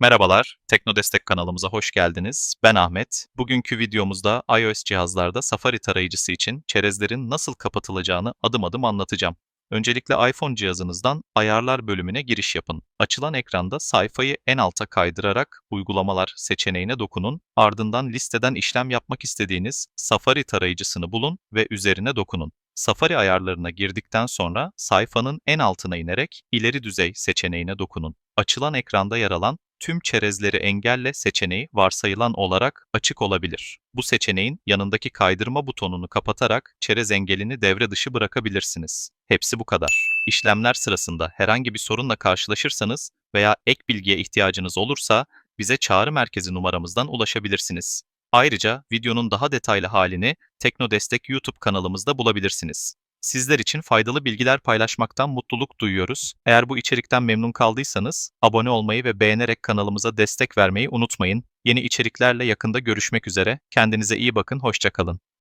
Merhabalar, Tekno Destek kanalımıza hoş geldiniz. Ben Ahmet. Bugünkü videomuzda iOS cihazlarda Safari tarayıcısı için çerezlerin nasıl kapatılacağını adım adım anlatacağım. Öncelikle iPhone cihazınızdan Ayarlar bölümüne giriş yapın. Açılan ekranda sayfayı en alta kaydırarak Uygulamalar seçeneğine dokunun. Ardından listeden işlem yapmak istediğiniz Safari tarayıcısını bulun ve üzerine dokunun. Safari ayarlarına girdikten sonra sayfanın en altına inerek İleri düzey seçeneğine dokunun. Açılan ekranda yer alan tüm çerezleri engelle seçeneği varsayılan olarak açık olabilir. Bu seçeneğin yanındaki kaydırma butonunu kapatarak çerez engelini devre dışı bırakabilirsiniz. Hepsi bu kadar. İşlemler sırasında herhangi bir sorunla karşılaşırsanız veya ek bilgiye ihtiyacınız olursa bize çağrı merkezi numaramızdan ulaşabilirsiniz. Ayrıca videonun daha detaylı halini Tekno Destek YouTube kanalımızda bulabilirsiniz. Sizler için faydalı bilgiler paylaşmaktan mutluluk duyuyoruz. Eğer bu içerikten memnun kaldıysanız abone olmayı ve beğenerek kanalımıza destek vermeyi unutmayın. Yeni içeriklerle yakında görüşmek üzere. Kendinize iyi bakın, hoşça kalın.